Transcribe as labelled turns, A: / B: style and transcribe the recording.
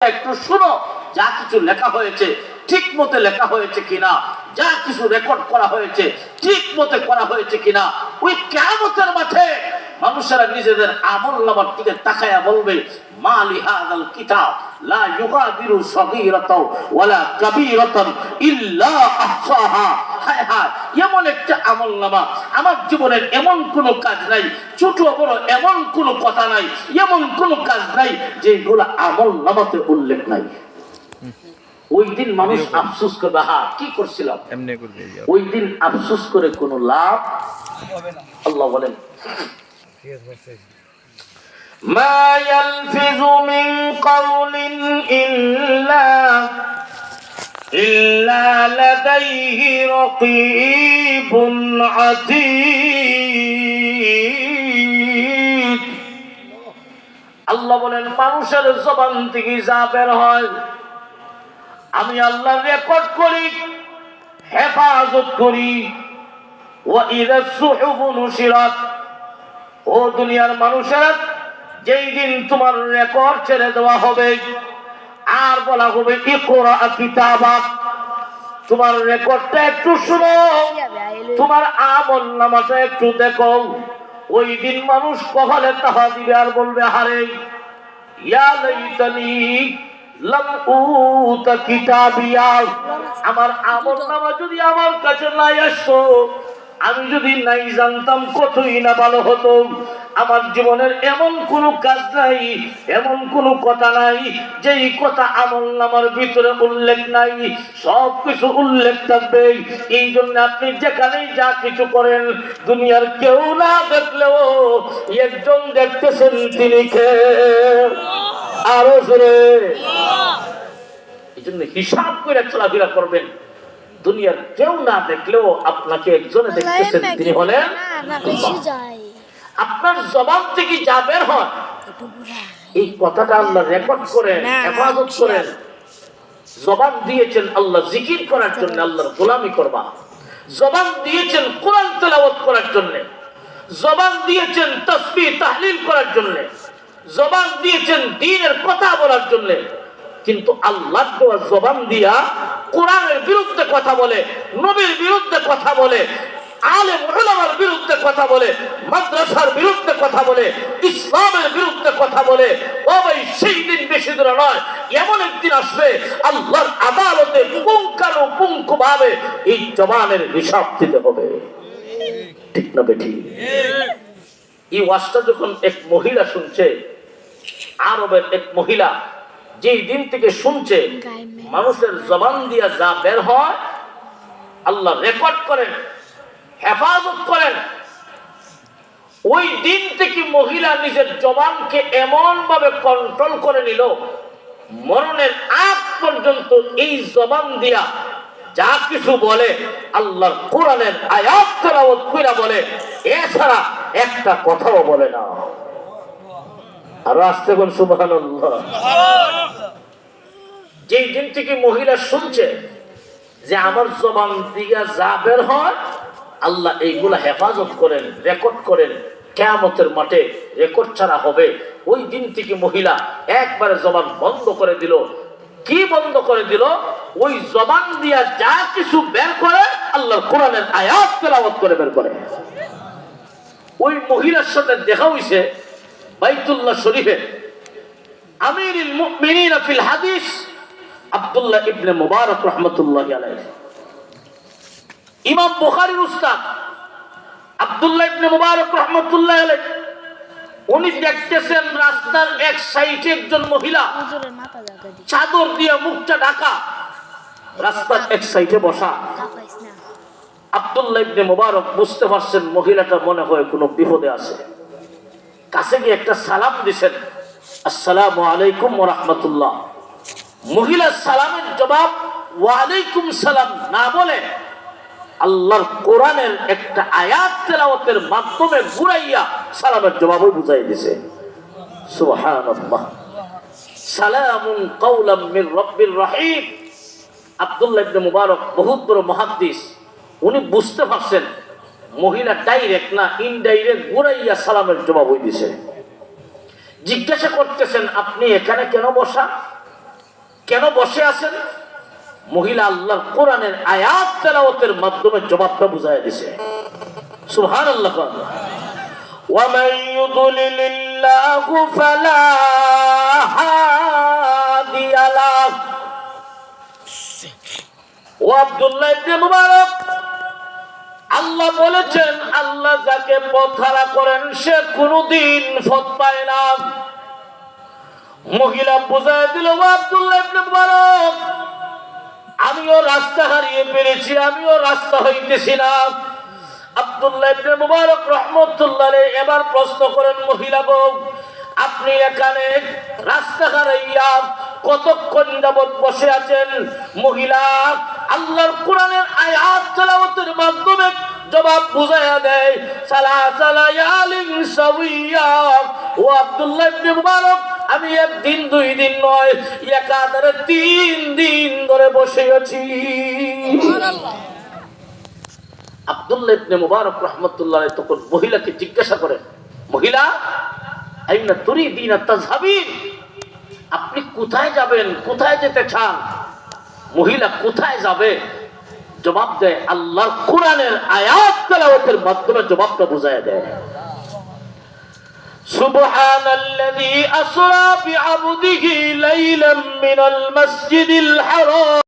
A: একটু শুনো, যা কিছু লেখা হয়েছে, ঠিক মতে লেখা হয়েছে কিনা, যা কিছু রেকর্ড করা হয়েছে, ঠিক মতে করা হয়েছে কিনা, ওই কেমতের মাঠে মানুষেরা নিজেদের আমল নামার দিকে তাকায়া বলবে মা লিহাদাল কিতাব, লা ইউগাদিরু সগীরাতাও ওয়ালা কাবীরাতান ইল্লা আহসাহা। হায় হায় এমন একটা আমল নামা আমার জীবনের এমন কোনো কাজ নাই ছোট বড় এমন কোনো কথা নাই এমন কোনো কাজ নাই যেগুলো আমল নামাতে উল্লেখ নাই ওই দিন মানুষ আফসোস করবে হা কি করছিলাম
B: এমনি করবে এই যে।
A: ওই দিন আফসোস করে কোনো লাভ আল্লাহ বলেন ما يلفظ من قول إلا إلا لديه رقيب عتيد আল্লাহ বলেন মানুষের জবান থেকে যা বের হয় আমি আল্লাহ রেকর্ড করি হেফাজত করি وإذا الصحف نشرت ও দুনিয়ার মানুষেরা যেই দিন তোমার রেকর্ড ছেড়ে দেওয়া হবে আর বলা হবে তোমার রেকর্ডটা একটু শুনো। তোমার আমল নামাটা একটু দেখো। ওই দিন মানুষ কখলে তাহা দিবে আর বলবে হারে আমার আমল নামা যদি আমার কাছে নাই আসতো আমি যদি নাই জানতাম কতই না ভালো হতো। আমার জীবনের এমন কোনো কাজ নাই এমন কোনো কথা নাই যেই কথা আমল নামার ভিতরে উল্লেখ নাই সব কিছু উল্লেখ থাকবে। এই জন্য আপনি যেখানেই যা কিছু করেন দুনিয়ার কেউ না দেখলেও একজন দেখতেছেন তিনি আরও জোরে। এই জন্য হিসাব করে চলাফেরা করবেন। দুনিয়ার কেউ না দেখলেও আপনাকে একজনে দেখতেছেন তিনি হলেন আপনার জবাব থেকে যা বের হয় এই কথাটা আল্লাহ রেকর্ড করেন হেফাজত করেন। জবান দিয়েছেন আল্লাহ জিকির করার জন্য আল্লাহর গোলামি করবা। জবান দিয়েছেন কোরআন তেলাওয়াত করার জন্য। জবান দিয়েছেন তসবিহ তাহলিল করার জন্য। জবান দিয়েছেন দ্বীনের কথা বলার জন্য। কিন্তু আল্লাহ জবান দিয়া কোরআনের বিরুদ্ধে কথা বলে, নবীর বিরুদ্ধে কথা বলে, আলেম ওলামার বিরুদ্ধে কথা বলে, মাদ্রাসার বিরুদ্ধে কথা বলে, ইসলামের বিরুদ্ধে কথা বলে, ও সেই দিন বেশি দূরে নয়। এমন একদিন আসবে, আল্লাহর আদালতে পুঙ্খানু পুঙ্খ ভাবে এই জবানের হিসাব দিতে হবে। ঠিক না বেঠি? এই ওয়াজটা যখন এক মহিলা শুনছে, আরবের এক মহিলা যেই দিন থেকে শুনছে মানুষের জবান দিয়া যা বের হয় আল্লাহ রেকর্ড করেন হেফাজত করেন। ওই দিন থেকে মহিলা নিজের জবানকে এমন ভাবে কন্ট্রোল করে নিল মরণের আগ পর্যন্ত এই জবান দিয়া যা কিছু বলে আল্লাহর কোরআনের আয়াত তেলাওয়াত কইরা বলে এছাড়া একটা কথাও বলে না। আর আসতে কোন সুবহানাল্লাহ। যেই দিন থেকে মহিলা শুনছে যে আমার জবান দিকে যা বের হয়, আল্লাহ এইগুলা হেফাজত করেন, রেকর্ড করেন, কেয়ামতের মাঠে রেকর্ড ছাড়া হবে। ওই দিন থেকে মহিলা একবারে জবান বন্ধ করে দিল। কি বন্ধ করে দিল? ওই জবান দিয়া যা কিছু বের করে আল্লাহ কোরআনের আয়াত তেলাওয়াত করে বের করে। ওই মহিলার সাথে দেখা হইছে বাইতুল্লাহ শরীফে, আমিরুল মুমিনিন ফিল হাদিস আব্দুল্লাহ ইবনে মুবারক রহমতুল্লাহ আলাইহি। ইমাম বুখারীর উস্তাদ আব্দুল্লাহ ইবনে মুবারক রহমতুল্লাহ আলাইহি, উনি দেখতেছেন রাস্তার এক সাইডে একজন মহিলা চাদর দিয়ে মুখটা ঢাকা, রাস্তার এক সাইডে বসা। আব্দুল্লাহ ইবনে মুবারক বুঝতে পারছেন মহিলাটা মনে হয় কোনো বিপদে আছে। কাছে গিয়ে একটা সালাম দিছেন, আসসালামু আলাইকুম রাহমাতুল্লাহ। মহিলা সালামের জবাব, ওয়ালাইকুম সালাম না বলে আল্লাহর কোরআনের একটা আয়াত তেলাওয়াতের মাধ্যমে ঘুরাইয়া সালামের জবাবও বুঝাই দিছে। সুবহানাল্লাহ। সালামুন কাওলাম মির রাব্বির রহিম। আব্দুল্লাহ ইবনে মুবারক বহুত বড় মুহাদ্দিস। উনি বুঝতে পারছেন, মহিলা ডাইরেক্ট না ইনডাইরেক্ট ঘুরাইয়া সালামের জবাব হই দিছে। জিজ্ঞাসা করতেছেন, আপনি এখানে কেন বসা? কেন বসে আছেন মহিলা আল্লাহর কোরআনের আয়াত তেলাওয়াতের মাধ্যমে জবাবটা বুঝাই দিছে সুবহান আল্লাহ ومن يضلل الله فلا هادي له ও আব্দুল্লাহ ইবনে মুবারক আল্লাহ বলেছেন আল্লাহ যাকে পথহারা করেন সে কোনোদিন পথ পায় না মহিলা বুঝায় দিল আব্দুল্লাহ আমিও রাস্তা হারিয়ে পেরেছি আমিও রাস্তা হইতেছি না আব্দুল্লাহ এবার প্রশ্ন করেন, মহিলা আপনি এখানে কতক্ষণ বসে আছেন? মহিলা আল্লাহর আয়াত মাধ্যমে জবাব বুঝাইয়া দেয় সালা সালা ও আব্দুল্লাহ মুবারক আমি একদিন দুই দিন নয় একাধারে তিন দিন ধরে বসে আছি আব্দুল্লাহ ইবনে মুবারক রহমতুল্লাহ তখন মহিলাকে জিজ্ঞাসা করেন মহিলা আইনা তুরিদিনা তাযহাবিন আপনি কোথায় যাবেন? কোথায় যেতে চান? মহিলা কোথায় যাবে? জবাব দেয় আল্লাহর কোরআনের আয়াত তেলাওয়াতের মাধ্যমে জবাবটা বুঝায় দেয়। سبحان الذي أسرى بعبده ليلا من المسجد الحرام.